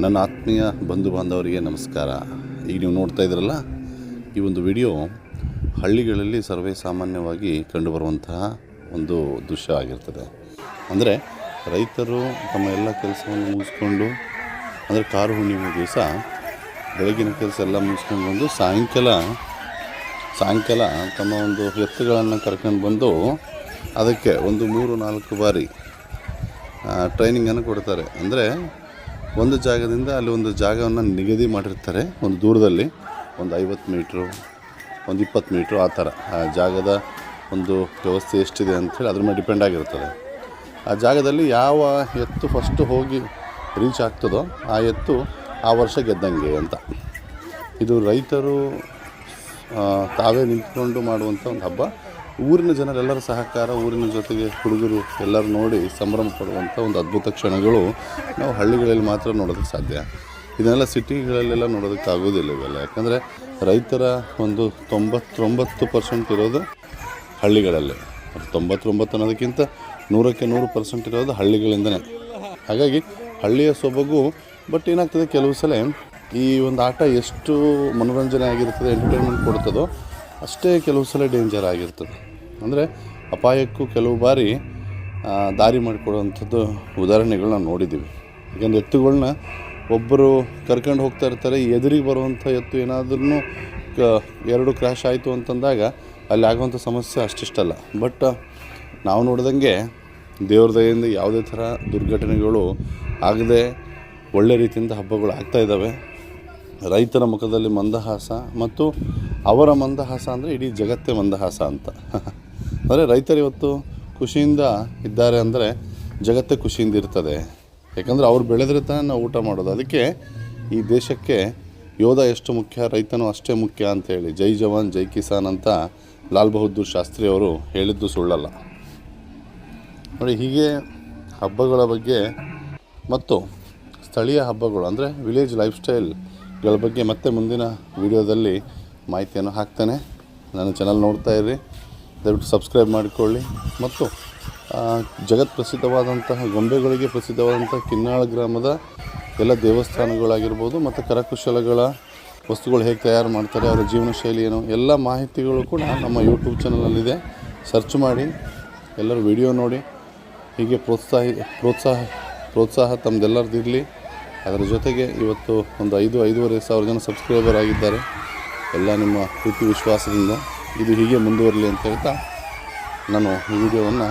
ನನ್ನ ಆತ್ಮೀಯ ಬಂಧು ಬಾಂಧವರಿಗೆ ನಮಸ್ಕಾರ. ಈಗ ನೀವು ನೋಡ್ತಾ ಇದ್ರಲ್ಲ ಈ ಒಂದು ವಿಡಿಯೋ ಹಳ್ಳಿಗಳಲ್ಲಿ ಸರ್ವೇ ಸಾಮಾನ್ಯವಾಗಿ ಕಂಡುಬರುವಂತಹ ಒಂದು ದೃಶ್ಯ ಆಗಿರ್ತದೆ. ಅಂದರೆ ರೈತರು ತಮ್ಮ ಎಲ್ಲ ಕೆಲಸವನ್ನು ಮುಗಿಸ್ಕೊಂಡು, ಅಂದರೆ ಕಾರು ಹುಣ್ಣಿಮೆ ದಿವಸ ಬೆಳಗಿನ ಕೆಲಸ ಎಲ್ಲ ಮುಗಿಸ್ಕೊಂಡು ಬಂದು ಸಾಯಂಕಾಲ ಸಾಯಂಕಾಲ ತಮ್ಮ ಒಂದು ಎತ್ತುಗಳನ್ನು ಕರ್ಕೊಂಡು ಬಂದು ಅದಕ್ಕೆ ಒಂದು ಮೂರು ನಾಲ್ಕು ಬಾರಿ ಟ್ರೈನಿಂಗನ್ನು ಕೊಡ್ತಾರೆ. ಅಂದರೆ ಒಂದು ಜಾಗದಿಂದ ಅಲ್ಲಿ ಒಂದು ಜಾಗವನ್ನು ನಿಗದಿ ಮಾಡಿರ್ತಾರೆ, ಒಂದು ದೂರದಲ್ಲಿ, ಒಂದು ಐವತ್ತು ಮೀಟ್ರು, ಒಂದು ಇಪ್ಪತ್ತು ಮೀಟ್ರು, ಆ ಥರ. ಆ ಜಾಗದ ಒಂದು ವ್ಯವಸ್ಥೆ ಎಷ್ಟಿದೆ ಅಂಥೇಳಿ ಅದ್ರ ಮೇಲೆ ಡಿಪೆಂಡ್ ಆಗಿರ್ತದೆ. ಆ ಜಾಗದಲ್ಲಿ ಯಾವ ಎತ್ತು ಫಸ್ಟು ಹೋಗಿ ರೀಚ್ ಆಗ್ತದೋ ಆ ಎತ್ತು ಆ ವರ್ಷ ಗೆದ್ದಂಗೆ ಅಂತ. ಇದು ರೈತರು ತಾವೇ ನಿಂತ್ಕೊಂಡು ಮಾಡುವಂಥ ಒಂದು ಹಬ್ಬ. ಊರಿನ ಜನರೆಲ್ಲರ ಸಹಕಾರ, ಊರಿನ ಜೊತೆಗೆ ಹುಡುಗರು ಎಲ್ಲರೂ ನೋಡಿ ಸಂಭ್ರಮ ಪಡುವಂಥ ಒಂದು ಅದ್ಭುತ ಕ್ಷಣಗಳು ನಾವು ಹಳ್ಳಿಗಳಲ್ಲಿ ಮಾತ್ರ ನೋಡೋದಕ್ಕೆ ಸಾಧ್ಯ. ಇದನ್ನೆಲ್ಲ ಸಿಟಿಗಳಲ್ಲೆಲ್ಲ ನೋಡೋದಕ್ಕೆ ಆಗೋದಿಲ್ಲ ಇವೆಲ್ಲ. ಯಾಕಂದರೆ ರೈತರ ಒಂದು ತೊಂಬತ್ತೊಂಬತ್ತು ಪರ್ಸೆಂಟ್ ಇರೋದು ಹಳ್ಳಿಗಳಲ್ಲಿ. ತೊಂಬತ್ತೊಂಬತ್ತು ಅನ್ನೋದಕ್ಕಿಂತ ನೂರಕ್ಕೆ ನೂರು ಪರ್ಸೆಂಟ್ ಇರೋದು ಹಳ್ಳಿಗಳಿಂದನೇ. ಹಾಗಾಗಿ ಹಳ್ಳಿಯ ಸೊಬಗು, ಬಟ್ ಏನಾಗ್ತದೆ ಕೆಲವು ಸಲ ಈ ಒಂದು ಆಟ ಎಷ್ಟು ಮನೋರಂಜನೆ ಆಗಿರ್ತದೆ ಎಂಟರ್ಟೈನ್ಮೆಂಟ್ ಕೊಡ್ತದೋ ಅಷ್ಟೇ ಕೆಲವು ಸಲ ಡೇಂಜರ್ ಆಗಿರ್ತದೆ. ಅಂದರೆ ಅಪಾಯಕ್ಕೂ ಕೆಲವು ಬಾರಿ ದಾರಿ ಮಾಡಿಕೊಡುವಂಥದ್ದು ಉದಾಹರಣೆಗಳನ್ನ ನೋಡಿದ್ದೀವಿ. ಯಾಕಂದರೆ ಎತ್ತುಗಳನ್ನ ಒಬ್ಬರು ಕರ್ಕೊಂಡು ಹೋಗ್ತಾ ಇರ್ತಾರೆ, ಎದುರಿಗೆ ಬರುವಂಥ ಎತ್ತು ಏನಾದ್ರೂ ಕ, ಎರಡು ಕ್ರ್ಯಾಶ್ ಆಯಿತು ಅಂತಂದಾಗ ಅಲ್ಲಿ ಆಗುವಂಥ ಸಮಸ್ಯೆ ಅಷ್ಟಿಷ್ಟಲ್ಲ. ಬಟ್ ನಾವು ನೋಡಿದಂಗೆ ದೇವ್ರ ದಯೆಯಿಂದ ಯಾವುದೇ ಥರ ದುರ್ಘಟನೆಗಳು ಆಗದೆ ಒಳ್ಳೆ ರೀತಿಯಿಂದ ಹಬ್ಬಗಳು ಆಗ್ತಾ ಇದ್ದಾವೆ. ರೈತರ ಮುಖದಲ್ಲಿ ಮಂದಹಾಸ ಮತ್ತು ಅವರ ಮಂದಹಾಸ ಅಂದರೆ ಇಡೀ ಜಗತ್ತೇ ಮಂದಹಾಸ ಅಂತ. ಅಂದರೆ ರೈತರು ಇವತ್ತು ಖುಷಿಯಿಂದ ಇದ್ದಾರೆ ಅಂದರೆ ಜಗತ್ತೇ ಖುಷಿಯಿಂದ ಇರ್ತದೆ. ಯಾಕಂದರೆ ಅವ್ರು ಬೆಳೆದ್ರೆ ತಾನೇ ನಾವು ಊಟ ಮಾಡೋದು. ಅದಕ್ಕೆ ಈ ದೇಶಕ್ಕೆ ಯೋಧ ಎಷ್ಟು ಮುಖ್ಯ, ರೈತನೂ ಅಷ್ಟೇ ಮುಖ್ಯ ಅಂತೇಳಿ ಜೈ ಜವಾನ್, ಜೈ ಕಿಸಾನ್ ಅಂತ ಲಾಲ್ ಬಹದ್ದೂರ್ ಶಾಸ್ತ್ರಿ ಅವರು ಹೇಳಿದ್ದು ಸುಳ್ಳಲ್ಲ. ನೋಡಿ, ಹೀಗೆ ಹಬ್ಬಗಳ ಬಗ್ಗೆ ಮತ್ತು ಸ್ಥಳೀಯ ಹಬ್ಬಗಳು ಅಂದರೆ ವಿಲೇಜ್ ಲೈಫ್ ಸ್ಟೈಲ್ಗಳ ಬಗ್ಗೆ ಮತ್ತೆ ಮುಂದಿನ ವಿಡಿಯೋದಲ್ಲಿ ಮಾಹಿತಿಯನ್ನು ಹಾಕ್ತೇನೆ. ನನ್ನ ಚಾನಲ್ ನೋಡ್ತಾ ಇರ್ರಿ. ದಯವಿಟ್ಟು ಸಬ್ಸ್ಕ್ರೈಬ್ ಮಾಡಿಕೊಳ್ಳಿ. ಮತ್ತು ಜಗತ್ ಪ್ರಸಿದ್ಧವಾದಂತಹ, ಗೊಂಬೆಗಳಿಗೆ ಪ್ರಸಿದ್ಧವಾದಂಥ ಕಿನ್ನಾಳ ಗ್ರಾಮದ ಎಲ್ಲ ದೇವಸ್ಥಾನಗಳಾಗಿರ್ಬೋದು, ಮತ್ತು ಕರಕುಶಲಗಳ ವಸ್ತುಗಳು ಹೇಗೆ ತಯಾರು ಮಾಡ್ತಾರೆ, ಅವರ ಜೀವನ ಶೈಲಿ ಏನು, ಎಲ್ಲ ಮಾಹಿತಿಗಳು ಕೂಡ ನಮ್ಮ ಯೂಟ್ಯೂಬ್ ಚಾನಲಲ್ಲಿದೆ ಸರ್ಚ್ ಮಾಡಿ, ಎಲ್ಲರೂ ವಿಡಿಯೋ ನೋಡಿ. ಹೀಗೆ ಪ್ರೋತ್ಸಾಹಿ, ಪ್ರೋತ್ಸಾಹ ಪ್ರೋತ್ಸಾಹ ತಮ್ಮದೆಲ್ಲರದ್ದು ಇರಲಿ. ಅದರ ಜೊತೆಗೆ ಇವತ್ತು ಒಂದು ಐದು, ಐದೂವರೆ ಸಾವಿರ ಜನ ಸಬ್ಸ್ಕ್ರೈಬರ್ ಆಗಿದ್ದಾರೆ. ಎಲ್ಲ ನಿಮ್ಮ ಪ್ರೀತಿ, ವಿಶ್ವಾಸದಿಂದ. ಇದು ಹೀಗೆ ಮುಂದುವರಲಿ ಅಂತ ಹೇಳ್ತಾ ನಾನು ಈ ವಿಡಿಯೋವನ್ನು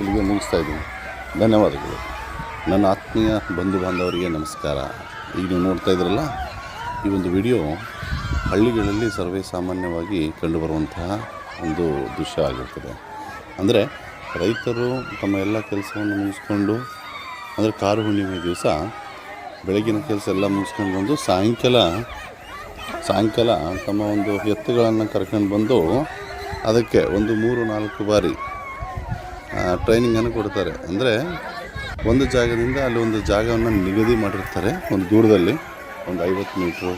ಇಲ್ಲಿಗೆ ಮುಗಿಸ್ತಾ ಇದ್ದೀನಿ. ಧನ್ಯವಾದಗಳು. ನನ್ನ ಆತ್ಮೀಯ ಬಂಧು ಬಾಂಧವರಿಗೆ ನಮಸ್ಕಾರ. ಈಗ ನೀವು ನೋಡ್ತಾ ಇದ್ರಲ್ಲ, ಈ ಒಂದು ವಿಡಿಯೋ ಹಳ್ಳಿಗಳಲ್ಲಿ ಸರ್ವೇ ಸಾಮಾನ್ಯವಾಗಿ ಕಂಡುಬರುವಂತಹ ಒಂದು ದೃಶ್ಯ ಆಗಿರ್ತದೆ. ಅಂದರೆ ರೈತರು ತಮ್ಮ ಎಲ್ಲ ಕೆಲಸವನ್ನು ಮುಗಿಸ್ಕೊಂಡು, ಅಂದರೆ ಕಾರು ಹುಣ್ಣಿಮೆ ದಿವಸ ಬೆಳಗಿನ ಕೆಲಸ ಎಲ್ಲ ಮುಗಿಸ್ಕೊಂಡು ಬಂದು ಸಾಯಂಕಾಲ ಸಾಯಂಕಾಲ ತಮ್ಮ ಒಂದು ಎತ್ತುಗಳನ್ನು ಕರ್ಕೊಂಡು ಬಂದು ಅದಕ್ಕೆ ಒಂದು ಮೂರು, ನಾಲ್ಕು ಬಾರಿ ಟ್ರೈನಿಂಗನ್ನು ಕೊಡ್ತಾರೆ. ಅಂದರೆ ಒಂದು ಜಾಗದಿಂದ ಅಲ್ಲಿ ಒಂದು ಜಾಗವನ್ನು ನಿಗದಿ ಮಾಡಿರ್ತಾರೆ. ಒಂದು ದೂರದಲ್ಲಿ ಒಂದು ಐವತ್ತು ಮೀಟ್ರು,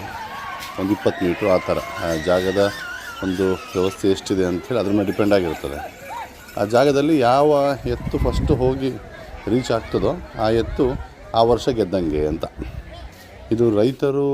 ಒಂದು ಇಪ್ಪತ್ತು ಮೀಟ್ರು ಆ ಥರ. ಆ ಜಾಗದ ಒಂದು ವ್ಯವಸ್ಥೆ ಎಷ್ಟಿದೆ ಅಂಥೇಳಿ ಅದ್ರ ಮೇಲೆ ಡಿಪೆಂಡ್ ಆಗಿರ್ತದೆ. ಆ ಜಾಗದಲ್ಲಿ ಯಾವ ಎತ್ತು ಫಸ್ಟು ಹೋಗಿ ರೀಚ್ ಆಗ್ತದೋ ಆ ಎತ್ತು ಆ ವರ್ಷ ಗೆದ್ದಂಗೆ ಅಂತ. ಇದು ರೈತರು